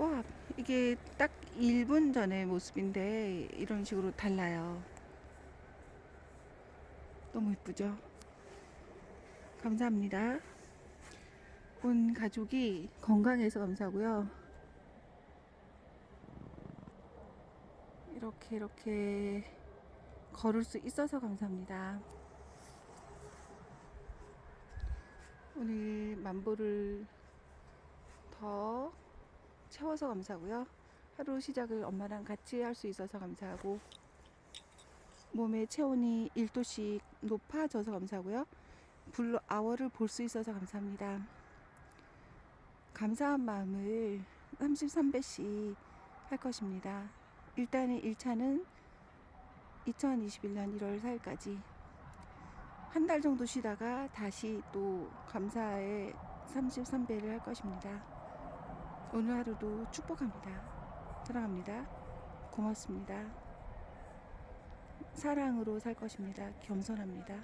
와, 이게 딱 1분 전의 모습인데 이런 식으로 달라요. 너무 이쁘죠? 감사합니다. 온 가족이 건강해서 감사하고요. 이렇게 이렇게 걸을 수 있어서 감사합니다. 오늘 만보를 더 채워서 감사하고요. 하루 시작을 엄마랑 같이 할 수 있어서 감사하고 몸의 체온이 1도씩 높아져서 감사하고요. 블루 아워를 볼 수 있어서 감사합니다. 감사한 마음을 33배씩 할 것입니다. 일단은 1차는 2021년 1월 4일까지 한 달 정도 쉬다가 다시 또 감사의 33배를 할 것입니다. 오늘 하루도 축복합니다. 사랑합니다. 고맙습니다. 사랑으로 살 것입니다. 겸손합니다.